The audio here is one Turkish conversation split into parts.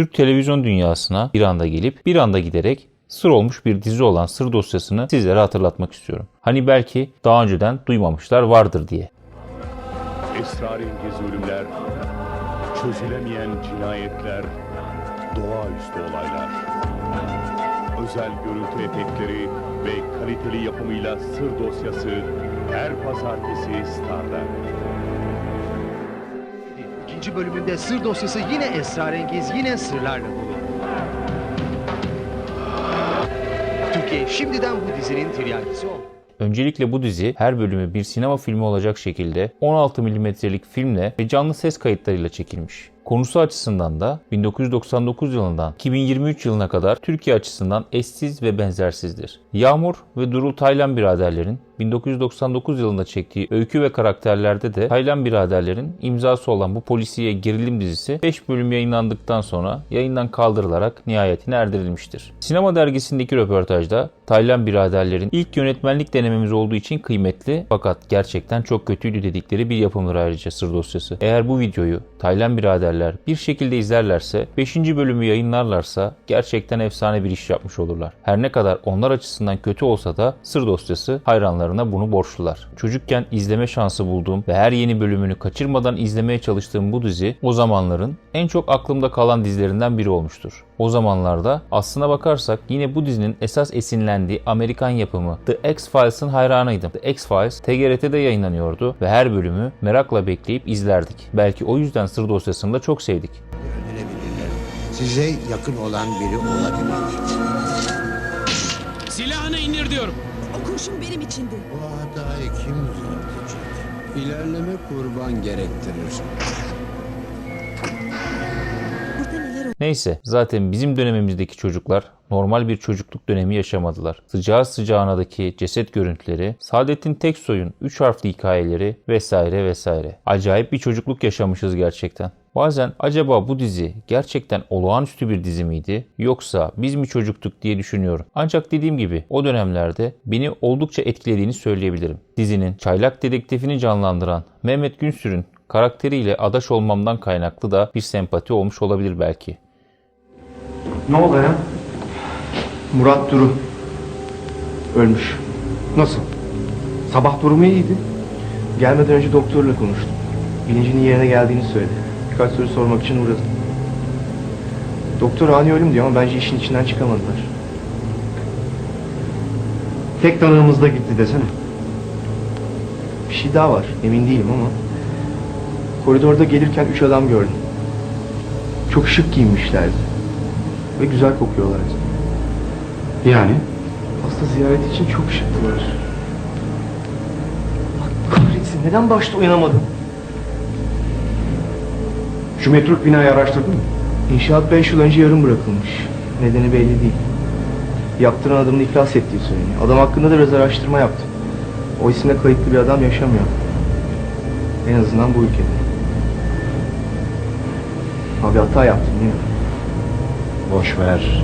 Türk televizyon dünyasına bir anda gelip bir anda giderek sır olmuş bir dizi olan Sır Dosyası'nı sizlere hatırlatmak istiyorum. Hani belki daha önceden duymamışlar vardır diye. Esrarengiz ölümler, çözülemeyen cinayetler, doğaüstü olaylar. Özel görüntü efektleri ve kaliteli yapımıyla Sır Dosyası her pazartesi Star'da. İkinci bölümünde sır dosyası yine esrarengiz, yine sırlarla dolu. Türkiye şimdiden bu dizinin tiryakisi oldu. Öncelikle bu dizi her bölümü bir sinema filmi olacak şekilde 16 milimetrelik filmle ve canlı ses kayıtlarıyla çekilmiş. Konusu açısından da 1999 yılından 2023 yılına kadar Türkiye açısından eşsiz ve benzersizdir. Yağmur ve Durul Taylan biraderlerin 1999 yılında çektiği öykü ve karakterlerde de Taylan biraderlerin imzası olan bu polisiye gerilim dizisi 5 bölüm yayınlandıktan sonra yayından kaldırılarak nihayetine erdirilmiştir. Sinema dergisindeki röportajda Taylan biraderlerin ilk yönetmenlik denememiz olduğu için kıymetli fakat gerçekten çok kötüydü dedikleri bir yapımdır ayrıca Sır Dosyası. Eğer bu videoyu Taylan biraderler bir şekilde izlerlerse 5. bölümü yayınlarlarsa gerçekten efsane bir iş yapmış olurlar. Her ne kadar onlar açısından kötü olsa da Sır Dosyası hayranlarına bunu borçlular. Çocukken izleme şansı bulduğum ve her yeni bölümünü kaçırmadan izlemeye çalıştığım bu dizi o zamanların en çok aklımda kalan dizilerinden biri olmuştur. O zamanlarda aslına bakarsak yine bu dizinin esas esinlendiği Amerikan yapımı The X-Files'ın hayranıydım. The X-Files TGRT'de yayınlanıyordu ve her bölümü merakla bekleyip izlerdik. Belki o yüzden Sır Dosyası'nı da çok sevdik. Size yakın olan biri olabilir. Silahını indir diyorum. O kurşun benim içindi. Bu hatayı kim düzeltecek? İlerleme kurban gerektirir. Neyse zaten bizim dönemimizdeki çocuklar normal bir çocukluk dönemi yaşamadılar. Sıcağı sıcağınadaki ceset görüntüleri, Saadettin Teksoy'un 3 harfli hikayeleri vesaire vesaire. Acayip bir çocukluk yaşamışız gerçekten. Bazen acaba bu dizi gerçekten olağanüstü bir dizi miydi yoksa biz mi çocuktuk diye düşünüyorum. Ancak dediğim gibi o dönemlerde beni oldukça etkilediğini söyleyebilirim. Dizinin çaylak dedektifini canlandıran Mehmet Günsür'ün karakteriyle adaş olmamdan kaynaklı da bir sempati olmuş olabilir belki. Ne oldu ya? Murat Duru ölmüş. Nasıl? Sabah durumu iyiydi. Gelmeden önce doktorla konuştum. Bilincinin yerine geldiğini söyledi. Birkaç soru sormak için uğradım. Doktor ani ölüm diyor ama bence işin içinden çıkamadılar. Tek tanığımız da gitti desene. Bir şey daha var. Emin değilim ama. Koridorda gelirken üç adam gördüm. Çok şık giyinmişlerdi. Ve güzel kokuyorlardı. Yani? Hasta ziyareti için çok şıktılar. Allah kahretsin neden başta uyanamadım? Şu metruk binayı araştırdın mı? İnşaat 5 yıl önce yarım bırakılmış. Nedeni belli değil. Yaptıran adamın iflas ettiği söyleniyor. Adam hakkında da biraz araştırma yaptım. O isimle kayıtlı bir adam yaşamıyor. En azından bu ülkede. Abi hata yaptım değil mi? Boş ver.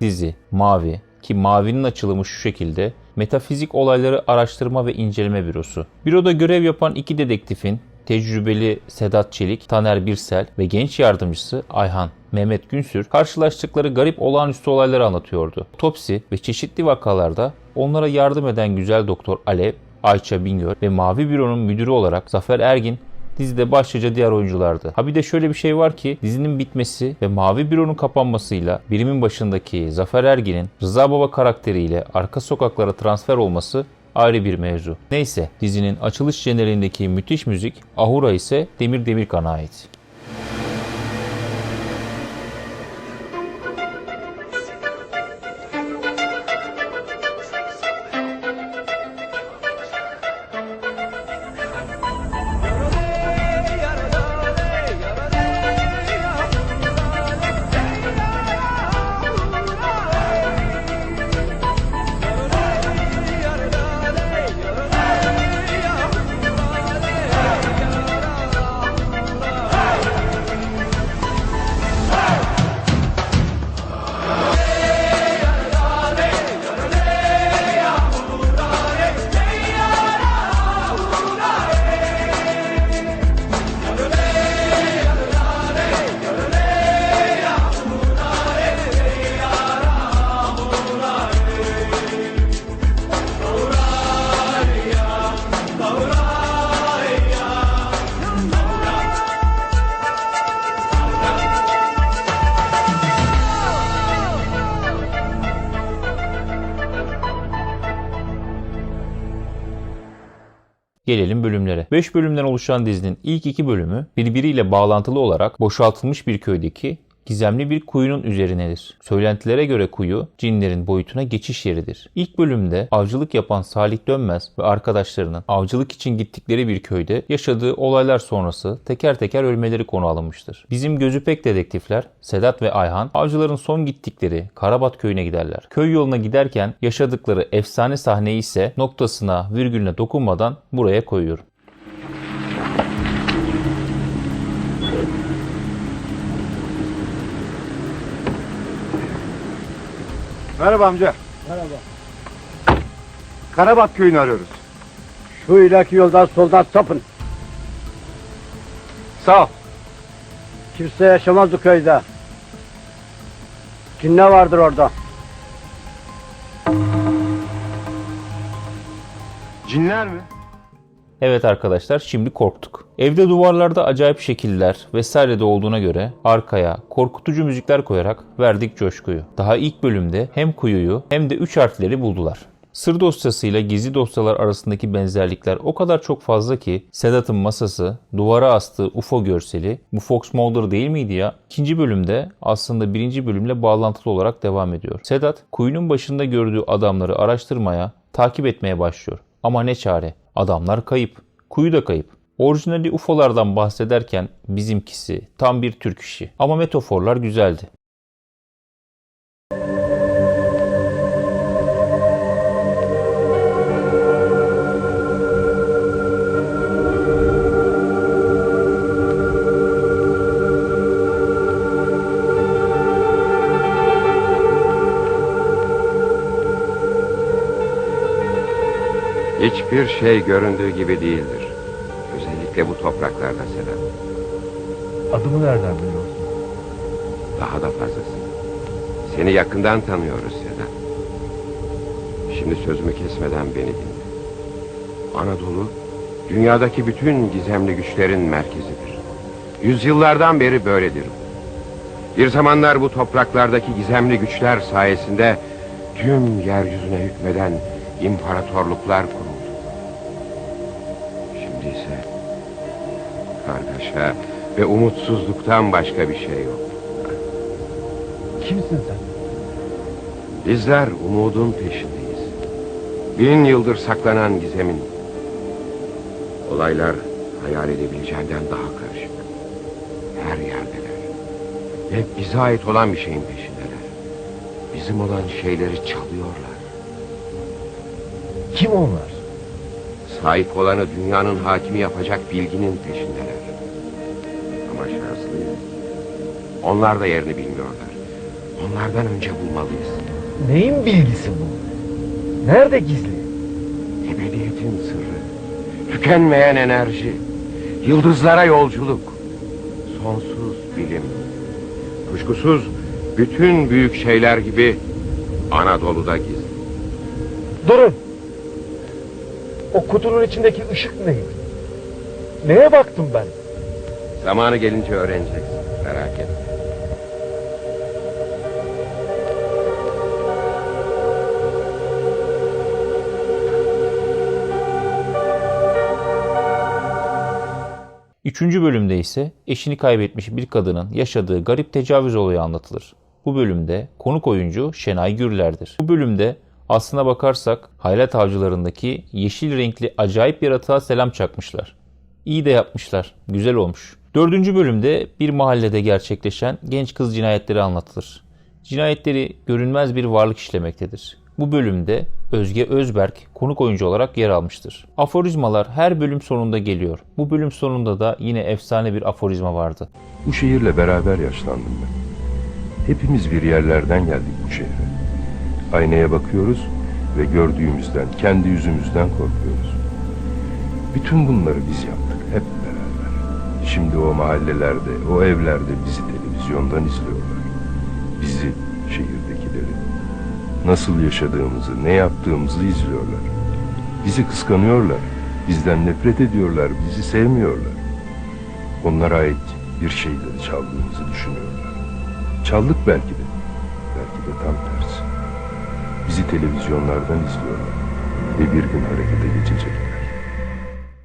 Dizi Mavi ki Mavi'nin açılımı şu şekilde Metafizik Olayları Araştırma ve İnceleme Bürosu. Büroda görev yapan iki dedektifin tecrübeli Sedat Çelik, Taner Birsel ve genç yardımcısı Ayhan Mehmet Günsür karşılaştıkları garip olağanüstü olayları anlatıyordu. Topsi ve çeşitli vakalarda onlara yardım eden güzel doktor Alev, Ayça Bingöl ve Mavi Büro'nun müdürü olarak Zafer Ergin dizide başlıca diğer oyunculardı. Ha bir de şöyle bir şey var ki dizinin bitmesi ve Mavi Büro'nun kapanmasıyla birimin başındaki Zafer Ergin'in Rıza Baba karakteriyle arka sokaklara transfer olması ayrı bir mevzu. Neyse dizinin açılış jenerindeki müthiş müzik Ahura ise Demir Demirkan'a ait. Gelelim bölümlere. 5 bölümden oluşan dizinin ilk iki bölümü birbiriyle bağlantılı olarak boşaltılmış bir köydeki gizemli bir kuyunun üzerinedir. Söylentilere göre kuyu cinlerin boyutuna geçiş yeridir. İlk bölümde avcılık yapan Salih Dönmez ve arkadaşlarının avcılık için gittikleri bir köyde yaşadığı olaylar sonrası teker teker ölmeleri konu alınmıştır. Bizim gözü pek dedektifler Sedat ve Ayhan avcıların son gittikleri Karabat köyüne giderler. Köy yoluna giderken yaşadıkları efsane sahneyi ise noktasına virgülüne dokunmadan buraya koyuyorum. Merhaba amca. Merhaba. Karabat köyünü arıyoruz. Şu ileriki yoldan soldan sapın. Sağ ol. Kimse yaşamaz bu köyde. Cinne vardır orada. Cinler mi? Evet arkadaşlar şimdi korktuk. Evde duvarlarda acayip şekiller vesaire de olduğuna göre arkaya korkutucu müzikler koyarak verdik coşkuyu. Daha ilk bölümde hem kuyuyu hem de 3 harfleri buldular. Sır dosyasıyla gizli dosyalar arasındaki benzerlikler o kadar çok fazla ki Sedat'ın masası, duvara astığı UFO görseli bu Fox Mulder değil miydi ya? İkinci bölümde aslında birinci bölümle bağlantılı olarak devam ediyor. Sedat kuyunun başında gördüğü adamları araştırmaya, takip etmeye başlıyor. Ama ne çare? Adamlar kayıp. Kuyu da kayıp. Orijinali UFO'lardan bahsederken bizimkisi tam bir Türk işi. Ama metaforlar güzeldi. Hiçbir şey göründüğü gibi değildir. Özellikle bu topraklarda Sedat. Adımı nereden biliyorsun? Daha da fazlası. Seni yakından tanıyoruz Sedat. Şimdi sözümü kesmeden beni dinle. Anadolu, dünyadaki bütün gizemli güçlerin merkezidir. Yüzyıllardan beri böyledir. Bir zamanlar bu topraklardaki gizemli güçler sayesinde tüm yeryüzüne hükmeden imparatorluklar kuruldu. Kargaşa ve umutsuzluktan başka bir şey yok. Kimsin sen? Bizler umudun peşindeyiz. Bin yıldır saklanan gizemin. Olaylar hayal edebileceğinden daha karışık. Her yerdeler. Ve bize ait olan bir şeyin peşindeler. Bizim olan şeyleri çalıyorlar. Kim onlar? Sahip olanı dünyanın hakimi yapacak bilginin peşindeler. Ama şanslıyız. Onlar da yerini bilmiyorlar. Onlardan önce bulmalıyız. Neyin bilgisi bu? Nerede gizli? Ebediyetin sırrı, tükenmeyen enerji, yıldızlara yolculuk, sonsuz bilim. Kuşkusuz bütün büyük şeyler gibi Anadolu'da gizli. Durun. O kutunun içindeki ışık neydi? Neye baktım ben? Zamanı gelince öğreneceksin, merak etme. Üçüncü bölümde ise eşini kaybetmiş bir kadının yaşadığı garip tecavüz olayı anlatılır. Bu bölümde konuk oyuncu Şenay Gürler'dir. Bu bölümde aslına bakarsak haylat avcılarındaki yeşil renkli acayip yaratığa selam çakmışlar. İyi de yapmışlar. Güzel olmuş. Dördüncü bölümde bir mahallede gerçekleşen genç kız cinayetleri anlatılır. Cinayetleri görünmez bir varlık işlemektedir. Bu bölümde Özge Özberk konuk oyuncu olarak yer almıştır. Aforizmalar her bölüm sonunda geliyor. Bu bölüm sonunda da yine efsane bir aforizma vardı. Bu şehirle beraber yaşlandım ben. Hepimiz bir yerlerden geldik bu şehre. Aynaya bakıyoruz ve gördüğümüzden, kendi yüzümüzden korkuyoruz. Bütün bunları biz yaptık hep beraber. Şimdi o mahallelerde, o evlerde bizi televizyondan izliyorlar. Bizi, şehirdekileri. Nasıl yaşadığımızı, ne yaptığımızı izliyorlar. Bizi kıskanıyorlar. Bizden nefret ediyorlar, bizi sevmiyorlar. Onlara ait bir şeyleri çaldığımızı düşünüyorlar. Çaldık belki de. Belki de tam. Bizi televizyonlardan izliyorlar. Ve bir gün harekete geçecekler.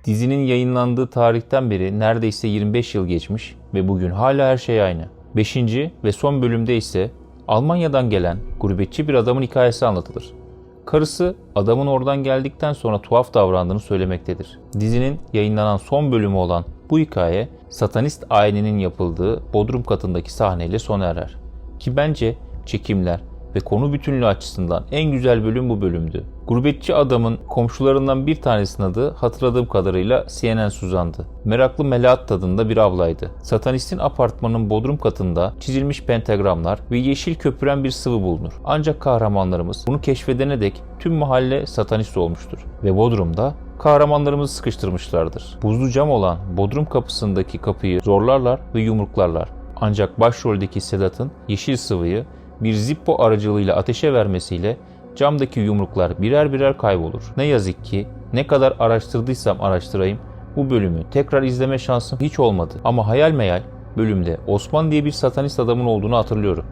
Dizinin yayınlandığı tarihten beri neredeyse 25 yıl geçmiş ve bugün hala her şey aynı. 5. ve son bölümde ise Almanya'dan gelen gurbetçi bir adamın hikayesi anlatılır. Karısı adamın oradan geldikten sonra tuhaf davrandığını söylemektedir. Dizinin yayınlanan son bölümü olan bu hikaye satanist ailenin yapıldığı bodrum katındaki sahneyle sona erer. Ki bence çekimler ve konu bütünlüğü açısından en güzel bölüm bu bölümdü. Gurbetçi adamın komşularından bir tanesinin adı hatırladığım kadarıyla CNN Suzan'dı. Meraklı melahat tadında bir ablaydı. Satanistin apartmanın bodrum katında çizilmiş pentagramlar ve yeşil köpüren bir sıvı bulunur. Ancak kahramanlarımız bunu keşfedene dek tüm mahalle satanist olmuştur. Ve bodrumda kahramanlarımızı sıkıştırmışlardır. Buzlu cam olan bodrum kapısındaki kapıyı zorlarlar ve yumruklarlar. Ancak başroldeki Sedat'ın yeşil sıvıyı bir Zippo aracılığıyla ateşe vermesiyle camdaki yumruklar birer birer kaybolur. Ne yazık ki ne kadar araştırdıysam araştırayım bu bölümü tekrar izleme şansım hiç olmadı. Ama hayal meyal bölümde Osman diye bir satanist adamın olduğunu hatırlıyorum.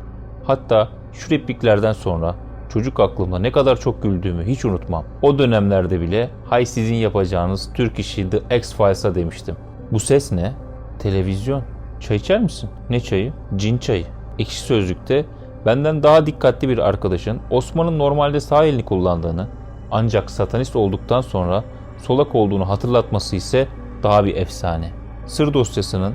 Hatta şu repliklerden sonra çocuk aklımda ne kadar çok güldüğümü hiç unutmam. O dönemlerde bile hay sizin yapacağınız Türk işi The X-Files'a demiştim. Bu ses ne? Televizyon. Çay içer misin? Ne çayı? Cin çayı. Ekşi Sözlük'te benden daha dikkatli bir arkadaşın Osman'ın normalde sağ elini kullandığını ancak satanist olduktan sonra solak olduğunu hatırlatması ise daha bir efsane. Sır dosyasının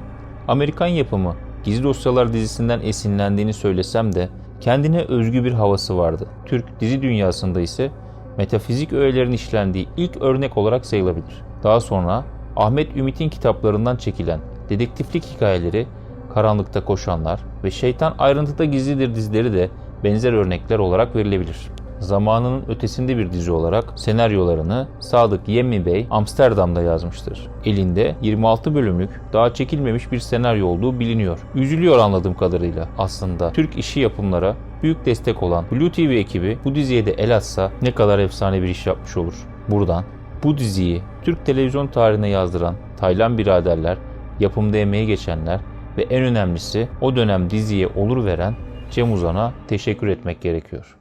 Amerikan yapımı Gizli Dosyalar dizisinden esinlendiğini söylesem de kendine özgü bir havası vardı. Türk dizi dünyasında ise metafizik öğelerin işlendiği ilk örnek olarak sayılabilir. Daha sonra Ahmet Ümit'in kitaplarından çekilen dedektiflik hikayeleri Karanlıkta Koşanlar ve Şeytan Ayrıntıda Gizlidir dizileri de benzer örnekler olarak verilebilir. Zamanının ötesinde bir dizi olarak senaryolarını Sadık Yemmi Bey Amsterdam'da yazmıştır. Elinde 26 bölümlük daha çekilmemiş bir senaryo olduğu biliniyor. Üzülüyor anladığım kadarıyla aslında. Türk işi yapımlara büyük destek olan Blue TV ekibi bu diziye de el atsa ne kadar efsane bir iş yapmış olur. Buradan bu diziyi Türk televizyon tarihine yazdıran Taylan biraderler, yapımda emeği geçenler ve en önemlisi o dönem diziye olur veren Cem Uzan'a teşekkür etmek gerekiyor.